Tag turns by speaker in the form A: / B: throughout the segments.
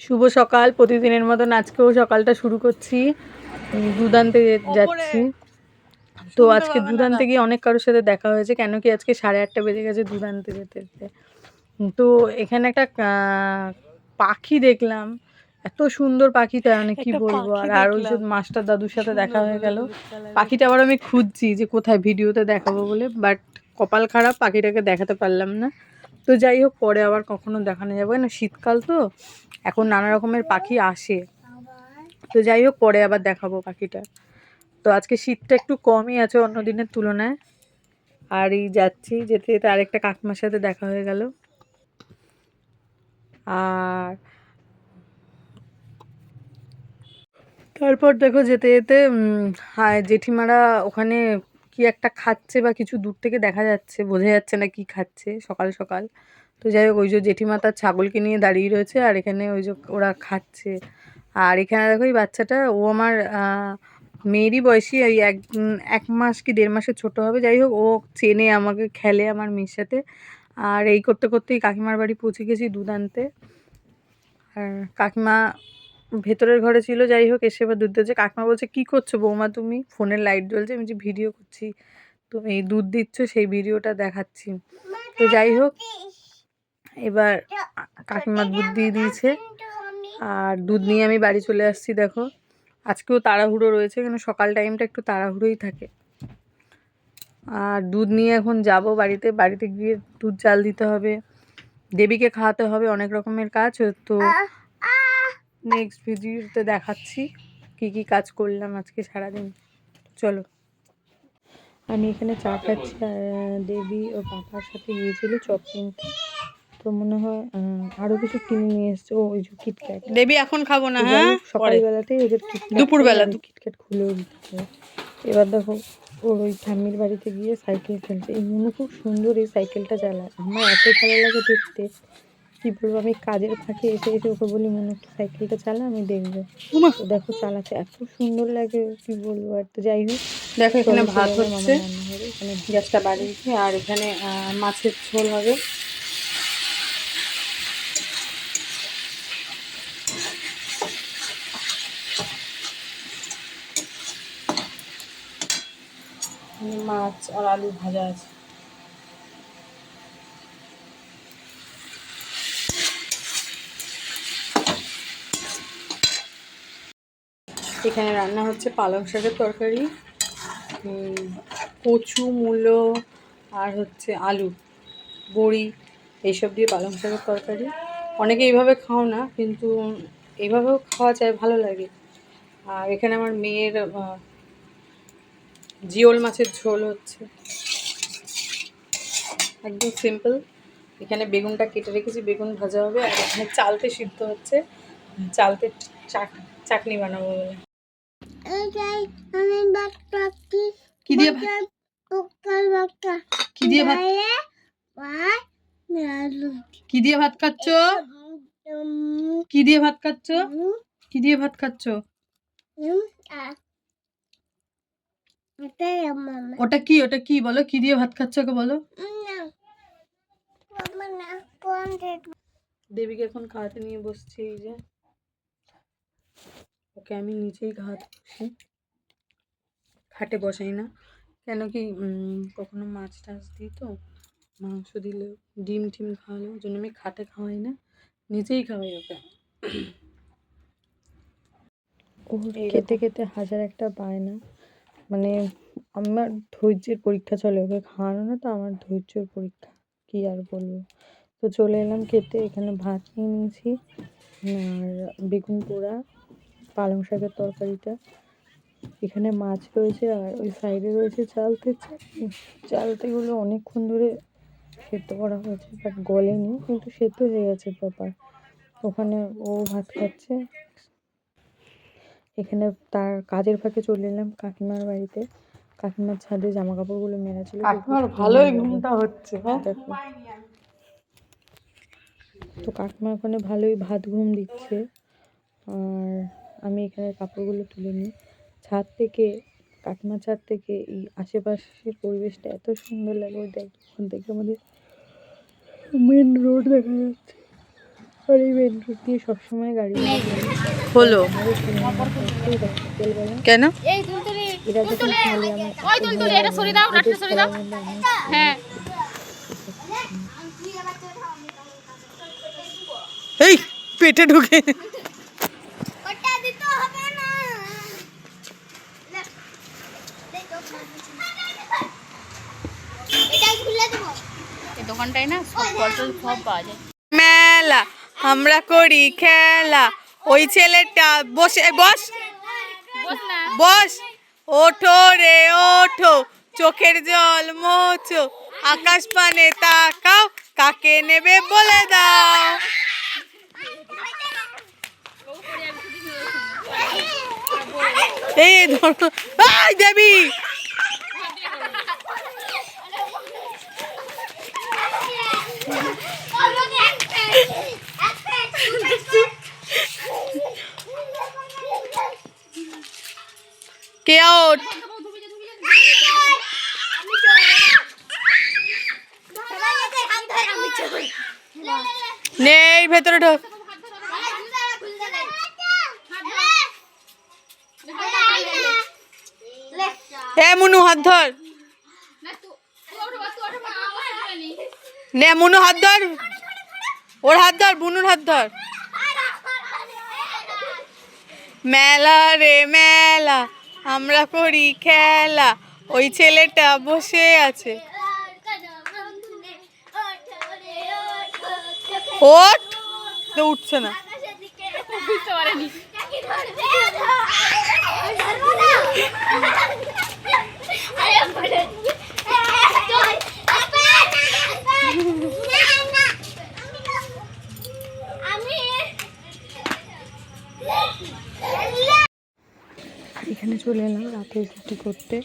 A: শুভ সকাল প্রতিদিনের মতন আজকেও সকালটা শুরু করছি। দুদান্তে যাচ্ছি। তো আজকে দুদান্তে গিয়ে অনেক কারোর সাথে দেখা হয়েছে কেন কি আজকে সাড়ে আটটা বেজে গেছে দুদান্তে যেতে যেতে। তো এখানে একটা পাখি দেখলাম। এত সুন্দর পাখিটা মানে কি বলব আর আর ওই মাস্টার দাদুর সাথে দেখা হয়ে গেল। পাখিটা আবার আমি খুঁজছি যে কোথায় ভিডিওতে দেখাবো বলে বাট কপাল খারাপ পাখিটাকে দেখাতে পারলাম না। তো যাই হোক, পরে আবার কখনো দেখানো যাবে। না শীতকাল তো, এখন নানা রকমের পাখি আসে। তো যাই হোক, পরে আবার দেখাবো পাখিটা। তো আজকে শীতটা একটু কমই আছে অন্য দিনের তুলনায়। আর এই যাচ্ছি, যেতে যেতে আরেকটা কাকিমার সাথে দেখা হয়ে গেল। আর তারপর দেখো যেতে যেতে হ্যাঁ জেঠিমারা ওখানে কি একটা খাচ্ছে বা কিছু দূর থেকে দেখা যাচ্ছে, বোঝা যাচ্ছে না কি খাচ্ছে সকাল সকাল। তো যাই হোক, ওই যে জেঠিমা তার ছাগলকে নিয়ে দাঁড়িয়ে রয়েছে আর এখানে ওই যে ওরা খাচ্ছে। আর এখানে দেখো এই বাচ্চাটা, ও আমার মেয়েরই বয়সী ওই এক এক মাস কি দেড় মাসের ছোট হবে। যাই হোক, ও চেনে, আমাকে খেলে আমার মেয়ের সাথে। আর এই করতে করতেই কাকিমার বাড়ি পৌঁছে গেছি দুধ আনতে। আর কাকিমা ভেতরের ঘরে ছিল, যাই হোক, এসে এবার দুধ দিচ্ছে। কাকিমা বলছে, কি করছ বৌমা তুমি? ফোনের লাইট জ্বলছে, আমি যে ভিডিও করছি। তুমি এই দুধ দিচ্ছ, সেই ভিডিওটা দেখাচ্ছি। তো যাই হোক, এবার কাকিমা দুধ দিয়ে দিয়েছে। আর দুধ নিয়ে আমি বাড়ি চলে আসছি, দেখো। আজকেও তাড়াহুড়ো রয়েছে, কেন সকাল টাইমটা একটু তাড়াহুড়োই থাকে। আর দুধ নিয়ে এখন যাব বাড়িতে। বাড়িতে গিয়ে দুধ জাল দিতে হবে। দেবীকে খাওয়াতে হবে, অনেক রকমের কাজ, তো নেক্সট ভিডিওতে দেখাচ্ছি কি কি কাজ করলাম আজকে সারাদিন। চলো। আমি এখানে চা খাচ্ছি দেবী ও পাপার সাথে গিয়েছিল চপ কিনতে তো মনে হয় আরও কিছু কিনে নিয়ে এসছে। ও ওই যে কিটক্যাট
B: দেবী এখন খাব না হ্যাঁ?
A: সকালবেলাতেই ওদের
B: দুপুরবেলা,
A: কিটক্যাট খুলেও দিতে এবার দেখো ওর ওই ঠাম্মির বাড়িতে গিয়ে সাইকেল খেলছে এই মনু খুব সুন্দর এই সাইকেলটা চালায়। আমার এত ভালো লাগে দেখতে। কি বলব আমি কাজের ফাঁকে এসে এসে ওকে বলি মনে একটু সাইকেলটা চালা আমি দেখব। দেখো চালাতে এত সুন্দর লাগে কি বলব? আর তো যাই হোক
B: দেখো এখানে ভাত হচ্ছে।
A: এখানে গ্যাসটা বাড়িয়েছি আর এখানে আহ, মাছের ঝোল হবে। মাছ আর আলু ভাজা আছে। এখানে রান্না হচ্ছে পালং শাকের তরকারি কচু, মূলো আর হচ্ছে আলু, বড়ি, এইসব দিয়ে পালং শাকের তরকারি। অনেকে এইভাবে খাও না, কিন্তু এইভাবেও খাওয়া যায়, ভালো লাগে। আর এখানে আমার মেয়ের জিওল মাছের ঝোল হচ্ছে। একদম সিম্পল। এখানে বেগুনটা কেটে রেখেছি, বেগুন ভাজা হবে, আর এখানে চালতে সিদ্ধ হচ্ছে। চালতে চাটনি বানাবো বলে। কি দিয়ে ভাত? কি দিয়ে ভাত? কি দিয়ে ভাত খাচ্ছ? কি দিয়ে ভাত খাচ্ছ? কি দিয়ে ভাত খাচ্ছ? ওটা কি? ওটা কি বলো? কি দিয়ে ভাত খাচ্ছ ওকে বলো? দেবীকে এখন খাওয়াতে নিয়ে বসছি এই যে। ওকে আমি নিজেই খাওয়াতে বসি খাটে বসাই না। কেন কি কখনো মাছ টাছ দিই তো মাংস দিলে ডিম টিম খাওয়ালে ওই জন্য আমি খাটে খাওয়াই না নিজেই খাওয়াই ওকে। ওর খেতে খেতে হাজার একটা পায় না। মানে আমার ধৈর্যের পরীক্ষা চলে ওকে খাওয়ানো না তো আমার ধৈর্যের পরীক্ষা কি আর বলব। তো চলে এলাম খেতে এখানে ভাত নিয়ে নিয়েছি আর বেগুন পোড়া পালং শাকের তরকারিটা। এখানে মাছ রয়েছে আর ওই সাইডে রয়েছে চালতে চালতেগুলো অনেকক্ষণ ধরে সেদ্ধ করা হয়েছে বাট গলেনি কিন্তু সেদ্ধ হয়ে গেছে প্রপার ওখানে ও ভাত খাচ্ছে। এখানে তার কাজের ফাঁকে চলে এলাম কাকিমার বাড়িতে। কাকিমার ছাদে জামা কাপড়গুলো মেলা ছিল।
B: কাকিমার ভালোই ঘুমটা হচ্ছে হ্যাঁ?
A: তো কাকিমা ওখানে ভালোই ভাত ঘুম দিচ্ছে। আর আমি এখানে কাপড়গুলো তুলে নিই। ছাদ থেকে কাকিমার ছাদ থেকে এই আশেপাশের পরিবেশটা এত সুন্দর লাগে। ওই দেখ ওখান থেকে আমাদের মেন রোড দেখা যাচ্ছে। আর এই মেন রোড দিয়ে সবসময় গাড়ি
B: হলো। কেন?
C: দাও হ্যাঁ।
B: এই পেটে ঢুকে।
C: দিতে হবে না। এটাই খুলে দেবো। এই দোকানটায় না সব বটল সব পাওয়া যায়
B: মেলা আমরা করি খেলা। ওই ছেলেটা বসে বস।
C: বস না।
B: বস। ওঠো রে ওঠো। চোখের জল মোছো। আকাশ পানে তাকাও কাকে নেবে বলে দাও। এই ধরো। দেবী। নেই ভেতরে ঢোক। এ, মুনু, হাত ধর। নে, মুনু, হাত ধর। ওর হাত ধর বুনুর হাত ধর। মেলা রে মেলা, আমরা করি খেলা। ওই ছেলেটা বসে আছে। ওঠ। তো উঠছে না।
C: বুঝতে পারেনি।
A: এখানে চলে এলাম রাতে রুটি করতে।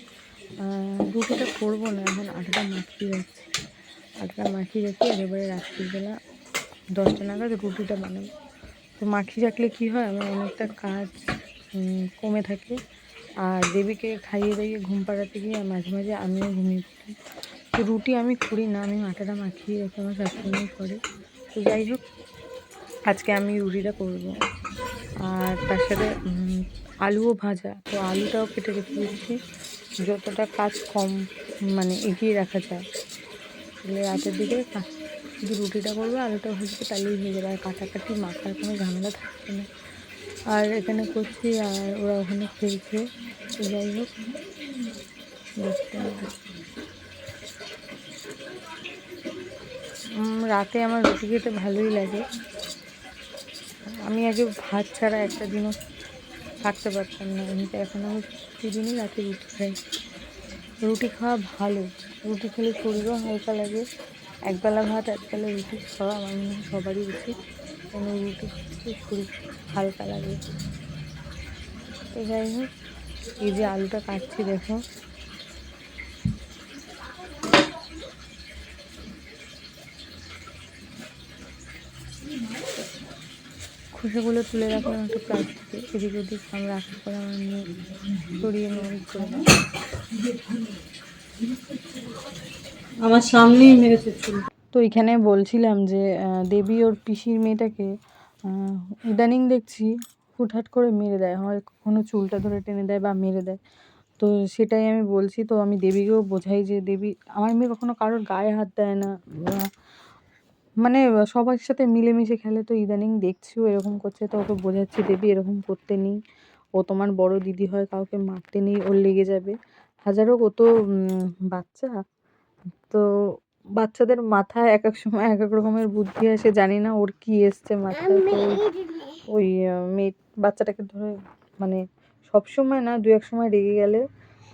A: রুটিটা করব না, এখন আটটা মাখিয়ে যাচ্ছি। আটটা মাখিয়ে যাচ্ছি, আর এবারে রাত্রিবেলা দশটা নাগাদ রুটিটা বানাবো। তো মাখিয়ে রাখলে কী হয়? আমার অনেকটা কাজ কমে থাকে। আর দেবীকে খাইয়ে দাইয়ে ঘুম পাড়াতে গিয়ে মাঝে মাঝে আমিও ঘুমিয়ে পড়ি। তো রুটি আমি করি না, আমি মাথাটা মাখিয়ে রেখে আমার শাশুড়ি করে। তো যাই হোক, আজকে আমি রুটিটা করব। আর তার সাথে আলুও ভাজা। তো আলুটাও কেটে রেখে দিচ্ছি। যতটা কাজ কম মানে এগিয়ে রাখা যায়। তাহলে রাতের দিকে শুধু রুটিটা করব, আলুটা ভাজবে, তাহলেই হয়ে যাবে। আর কাটাকাটি মাখার কোনো ঝামেলা থাকবে না। আর এখানে করছি, আর ওরা ওখানে খেলছে। যাই হোক দেখতে। রাতে আমার রুটি খেতে ভালোই লাগে। আমি আগে ভাত ছাড়া একটা দিনও থাকতে পারতাম না। কিন্তু এখন আমি প্রতিদিনই রাতে রুটি খাই। রুটি খাওয়া ভালো। রুটি খেলে শরীরও হালকা লাগে। একবেলা ভাত, একবেলা রুটি খাওয়া আমার মনে হয় সবারই উচিত। রুটি খেলে শরীর হালকা লাগে। তো যাই হোক, এই যে আলুটা কাটছি, দেখো। খোসাগুলো তুলে রাখলাম একটা প্লাস্টিকে এদিক ওদিক আমি রাখার পরে আমার নিয়ে সরিয়ে নিয়ে করে
B: আমার সামনেই মেরেছে চুল।
A: তো এখানে বলছিলাম যে দেবী ওর পিসির মেয়েটাকে ইদানিং দেখছি হুটহাট করে মেরে দেয়। হয় কখনো চুলটা ধরে টেনে দেয় বা মেরে দেয়। তো সেটাই আমি বলছি, তো আমি দেবীকেও বোঝাই যে, দেবী, আমার মেয়ে কখনো কারোর গায়ে হাত দেয় না। মানে সবার সাথে মিলেমিশে খেলে তো ইদানিং দেখছিও এরকম করছে, তো ওকে বোঝাচ্ছি, দেবী, এরকম করতে নেই। ও তোমার বড় দিদি হয়, কাউকে মারতে নেই, ওর লেগে যাবে। হাজারো ও তো বাচ্চা। তো বাচ্চাদের মাথায় এক এক সময় এক এক রকমের বুদ্ধি আসে, জানি না ওর কি এসছে মাথায়। ওই মেয়ে, বাচ্চাটাকে ধরে মানে সব সময় না, দু এক সময় রেগে গেলে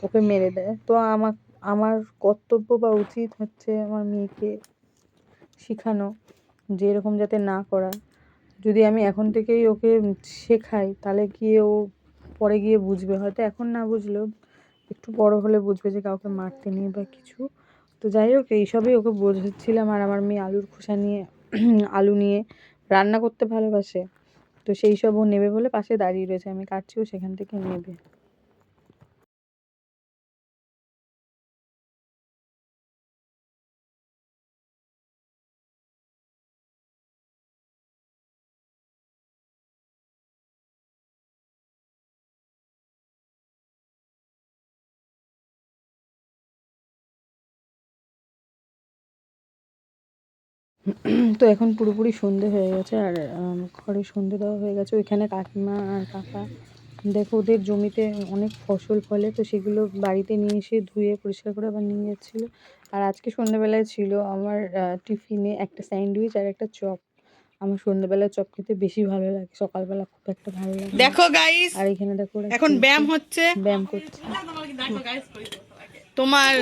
A: ওকে মেরে দেয়। তো আমার আমার কর্তব্য বা উচিত হচ্ছে আমার মেয়েকে শেখানো যে এরকম যাতে না করা যদি আমি এখন থেকেই ওকে শেখাই, তাহলে গিয়ে ও পরে গিয়ে বুঝবে। হয়তো এখন না বুঝলেও একটু বড় হলে বুঝবে যে কাউকে মারতে নেই বা কিছু। তো যাই হোক, এইসবই ওকে বোঝাচ্ছিলাম আর আমার মেয়ে আলুর খোসা নিয়ে, আলু নিয়ে রান্না করতে ভালোবাসে। তো সেই সব ও নেবে বলে পাশে দাঁড়িয়ে রয়েছে। আমি কাটছি, ও সেখান থেকে নেবে। তো এখন পুরোপুরি সন্ধে হয়ে গেছে আর ঘরে সন্ধে দেওয়া হয়ে গেছে। ওইখানে কাকিমা আর কাকা দেখো ওদের জমিতে অনেক ফসল ফলে তো সেগুলো বাড়িতে নিয়ে এসে ধুয়ে পরিষ্কার করে আবার নিয়ে যাচ্ছিল। আর আজকে সন্ধ্যেবেলায় ছিল আমার টিফিনে একটা স্যান্ডউইচ আর একটা চপ। আমার সন্ধ্যেবেলায় চপ খেতে বেশি ভালো লাগে সকালবেলা খুব একটা ভালো লাগে
B: দেখো গাইস
A: আর এখানে দেখো
B: এখন ব্যায়াম হচ্ছে।
A: ব্যায়াম করছে।
B: তোমার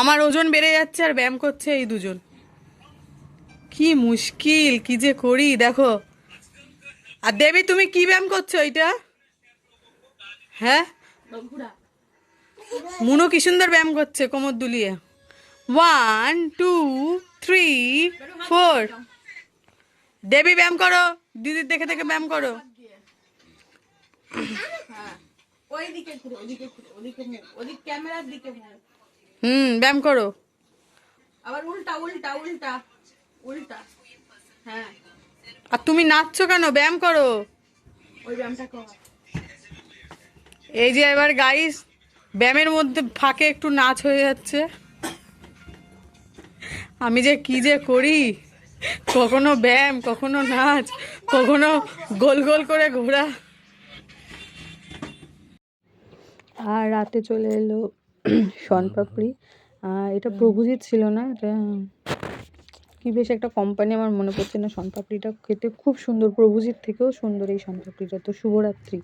B: আমার ওজন বেড়ে যাচ্ছে আর ব্যায়াম করছে এই দুজন। কি মুশকিল কি যে করি দেখো। আর দেবী তুমি কি ব্যায়াম করছ এটা হ্যাঁ? মুনো কি সুন্দর ব্যায়াম করছে কোমর দুলিয়ে। ওয়ান টু থ্রি ফোর দেবী ব্যায়াম করো। দিদির দেখে দেখে ব্যায়াম করো। হুম ব্যায়াম করো।
D: আবার উল্টা উল্টা উল্টা। উল্টা। হ্যাঁ।
B: আর তুমি নাচছো কেন? ব্যায়াম করো।
D: ওই ব্যায়ামটা কর।
B: এই যে এবার গাইস ব্যায়ামের মধ্যে ফাঁকে একটু নাচ হয়ে যাচ্ছে। আমি যে কি যে করি? কখনো ব্যায়াম কখনো নাচ কখনো গোল গোল করে ঘোরা।
A: আর রাতে চলে এলো শনপাপড়ি। আহ, এটা প্রভুজিৎ ছিল না এটা কি বেশ একটা কোম্পানি আমার মনে পড়ছে না শনপাপড়িটা খেতে খুব সুন্দর প্রভুজির থেকেও সুন্দর এই শনপাপড়িটা তো শুভরাত্রি।